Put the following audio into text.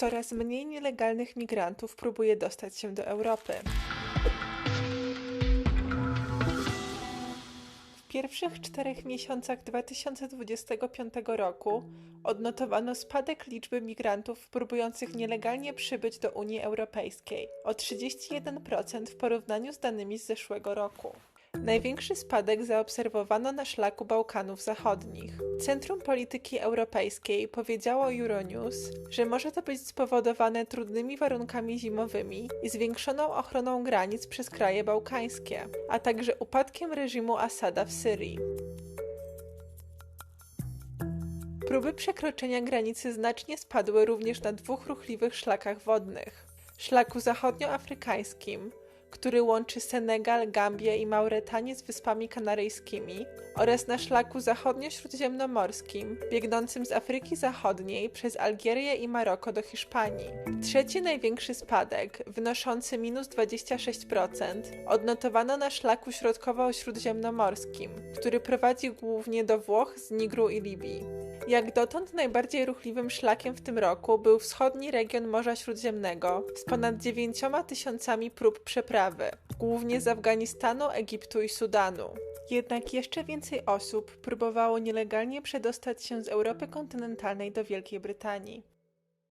Coraz mniej nielegalnych migrantów próbuje dostać się do Europy. W pierwszych czterech miesiącach 2025 roku odnotowano spadek liczby migrantów próbujących nielegalnie przybyć do Unii Europejskiej o 31% w porównaniu z danymi z zeszłego roku. Największy spadek zaobserwowano na szlaku Bałkanów Zachodnich. Centrum Polityki Europejskiej powiedziało Euronews, że może to być spowodowane trudnymi warunkami zimowymi i zwiększoną ochroną granic przez kraje bałkańskie, a także upadkiem reżimu Asada w Syrii. Próby przekroczenia granicy znacznie spadły również na dwóch ruchliwych szlakach wodnych: szlaku zachodnioafrykańskim który łączy Senegal, Gambię i Mauretanię z Wyspami Kanaryjskimi oraz na szlaku zachodnio-śródziemnomorskim, biegnącym z Afryki Zachodniej przez Algierię i Maroko do Hiszpanii. Trzeci największy spadek, wynoszący minus 26%, odnotowano na szlaku środkowo-śródziemnomorskim, który prowadzi głównie do Włoch z Nigru i Libii. Jak dotąd najbardziej ruchliwym szlakiem w tym roku był wschodni region Morza Śródziemnego z ponad 9 tysiącami prób przeprawy, głównie z Afganistanu, Egiptu i Sudanu. Jednak jeszcze więcej osób próbowało nielegalnie przedostać się z Europy kontynentalnej do Wielkiej Brytanii.